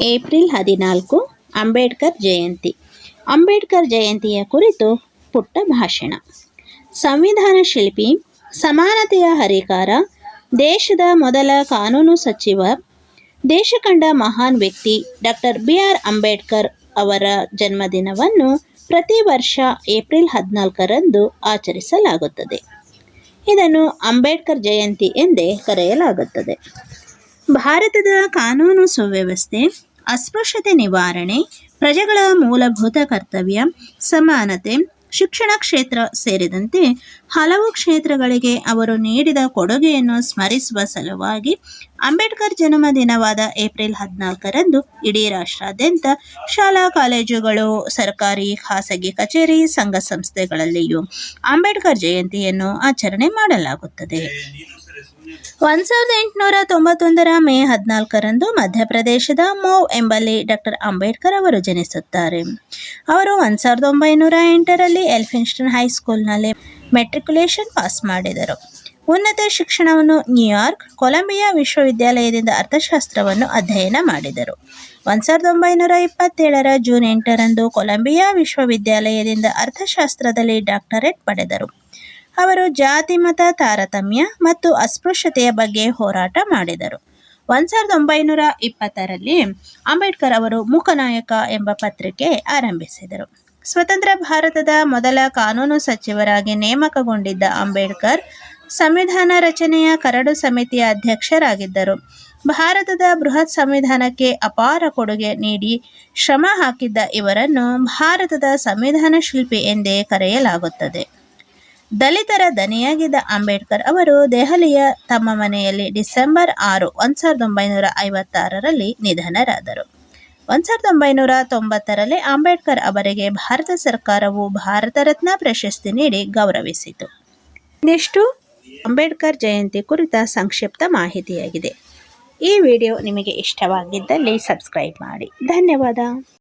April ಹದಿನಾಲ್ಕು, ಅಂಬೇಡ್ಕರ್ ಜಯಂತಿ. ಅಂಬೇಡ್ಕರ್ ಜಯಂತಿಯ ಕುರಿತು ಪುಟ್ಟ ಭಾಷಣ. ಸಂವಿಧಾನ ಶಿಲ್ಪಿ, ಸಮಾನತೆಯ ಹರಿಕಾರ, ದೇಶದ ಮೊದಲ ಕಾನೂನು ಸಚಿವ ದೇಶ ಕಂಡ ಮಹಾನ್ ವ್ಯಕ್ತಿ ಡಾಕ್ಟರ್ ಬಿ ಆರ್ ಅಂಬೇಡ್ಕರ್ ಅವರ ಜನ್ಮದಿನವನ್ನು ಪ್ರತಿ ವರ್ಷ ಏಪ್ರಿಲ್ ಹದಿನಾಲ್ಕರಂದು ಆಚರಿಸಲಾಗುತ್ತದೆ. ಇದನ್ನು ಅಂಬೇಡ್ಕರ್ ಜಯಂತಿ ಎಂದೇ ಕರೆಯಲಾಗುತ್ತದೆ. ಭಾರತದ ಕಾನೂನು ಸುವ್ಯವಸ್ಥೆ, ಅಸ್ಪೃಶ್ಯತೆ ನಿವಾರಣೆ, ಪ್ರಜೆಗಳ ಮೂಲಭೂತ ಕರ್ತವ್ಯ, ಸಮಾನತೆ, ಶಿಕ್ಷಣ ಕ್ಷೇತ್ರ ಸೇರಿದಂತೆ ಹಲವು ಕ್ಷೇತ್ರಗಳಿಗೆ ಅವರು ನೀಡಿದ ಕೊಡುಗೆಯನ್ನು ಸ್ಮರಿಸುವ ಸಲುವಾಗಿ ಅಂಬೇಡ್ಕರ್ ಜನ್ಮದಿನವಾದ ಏಪ್ರಿಲ್ ಹದಿನಾಲ್ಕರಂದು ಇಡೀ ರಾಷ್ಟ್ರಾದ್ಯಂತ ಶಾಲಾ ಕಾಲೇಜುಗಳು, ಸರ್ಕಾರಿ ಖಾಸಗಿ ಕಚೇರಿ, ಸಂಘ ಸಂಸ್ಥೆಗಳಲ್ಲಿಯೂ ಅಂಬೇಡ್ಕರ್ ಜಯಂತಿಯನ್ನು ಆಚರಣೆ ಮಾಡಲಾಗುತ್ತದೆ. ಒಂದು ಸಾವಿರದ ಎಂಟುನೂರ ತೊಂಬತ್ತೊಂದರ ಮೇ ಹದಿನಾಲ್ಕರಂದು ಮಧ್ಯಪ್ರದೇಶದ ಮೋವ್ ಎಂಬಲ್ಲಿ ಡಾಕ್ಟರ್ ಅಂಬೇಡ್ಕರ್ ಅವರು ಜನಿಸುತ್ತಾರೆ. ಅವರು ಒಂದು ಸಾವಿರದ ಒಂಬೈನೂರ ಎಂಟರಲ್ಲಿ ಎಲ್ಫಿನ್ಸ್ಟನ್ ಹೈಸ್ಕೂಲ್ನಲ್ಲಿ ಮೆಟ್ರಿಕ್ಯುಲೇಷನ್ ಪಾಸ್ ಮಾಡಿದರು. ಉನ್ನತ ಶಿಕ್ಷಣವನ್ನು ನ್ಯೂಯಾರ್ಕ್ ಕೊಲಂಬಿಯಾ ವಿಶ್ವವಿದ್ಯಾಲಯದಿಂದ ಅರ್ಥಶಾಸ್ತ್ರವನ್ನು ಅಧ್ಯಯನ ಮಾಡಿದರು. ಒಂದು ಸಾವಿರದ ಒಂಬೈನೂರ ಇಪ್ಪತ್ತೇಳರ ಜೂನ್ ಎಂಟರಂದು ಕೊಲಂಬಿಯಾ ವಿಶ್ವವಿದ್ಯಾಲಯದಿಂದ ಅರ್ಥಶಾಸ್ತ್ರದಲ್ಲಿ ಡಾಕ್ಟರೇಟ್ ಪಡೆದರು. ಅವರು ಜಾತಿ ಮತ ತಾರತಮ್ಯ ಮತ್ತು ಅಸ್ಪೃಶ್ಯತೆಯ ಬಗ್ಗೆ ಹೋರಾಟ ಮಾಡಿದರು. ಒಂದು ಸಾವಿರದ ಒಂಬೈನೂರ ಇಪ್ಪತ್ತರಲ್ಲಿ ಅಂಬೇಡ್ಕರ್ ಅವರು ಮುಖನಾಯಕ ಎಂಬ ಪತ್ರಿಕೆ ಆರಂಭಿಸಿದರು. ಸ್ವತಂತ್ರ ಭಾರತದ ಮೊದಲ ಕಾನೂನು ಸಚಿವರಾಗಿ ನೇಮಕಗೊಂಡಿದ್ದ ಅಂಬೇಡ್ಕರ್ ಸಂವಿಧಾನ ರಚನೆಯ ಕರಡು ಸಮಿತಿಯ ಅಧ್ಯಕ್ಷರಾಗಿದ್ದರು. ಭಾರತದ ಬೃಹತ್ ಸಂವಿಧಾನಕ್ಕೆ ಅಪಾರ ಕೊಡುಗೆ ನೀಡಿ ಶ್ರಮ ಹಾಕಿದ್ದ ಇವರನ್ನು ಭಾರತದ ಸಂವಿಧಾನ ಶಿಲ್ಪಿ ಎಂದೇ ಕರೆಯಲಾಗುತ್ತದೆ. ದಲಿತರ ದನಿಯಾಗಿದ್ದ ಅಂಬೇಡ್ಕರ್ ಅವರು ದೆಹಲಿಯ ತಮ್ಮ ಮನೆಯಲ್ಲಿ ಡಿಸೆಂಬರ್ ಆರು, ಒಂದು ಸಾವಿರದ ಒಂಬೈನೂರ ಐವತ್ತಾರರಲ್ಲಿ ನಿಧನರಾದರು. ಒಂದು ಸಾವಿರದ ಒಂಬೈನೂರ ತೊಂಬತ್ತರಲ್ಲಿ ಅಂಬೇಡ್ಕರ್ ಅವರಿಗೆ ಭಾರತ ಸರ್ಕಾರವು ಭಾರತ ರತ್ನ ಪ್ರಶಸ್ತಿ ನೀಡಿ ಗೌರವಿಸಿತು. ಇದಿಷ್ಟು ಅಂಬೇಡ್ಕರ್ ಜಯಂತಿ ಕುರಿತ ಸಂಕ್ಷಿಪ್ತ ಮಾಹಿತಿಯಾಗಿದೆ. ಈ ವಿಡಿಯೋ ನಿಮಗೆ ಇಷ್ಟವಾಗಿದ್ದಲ್ಲಿ ಸಬ್ಸ್ಕ್ರೈಬ್ ಮಾಡಿ. ಧನ್ಯವಾದ.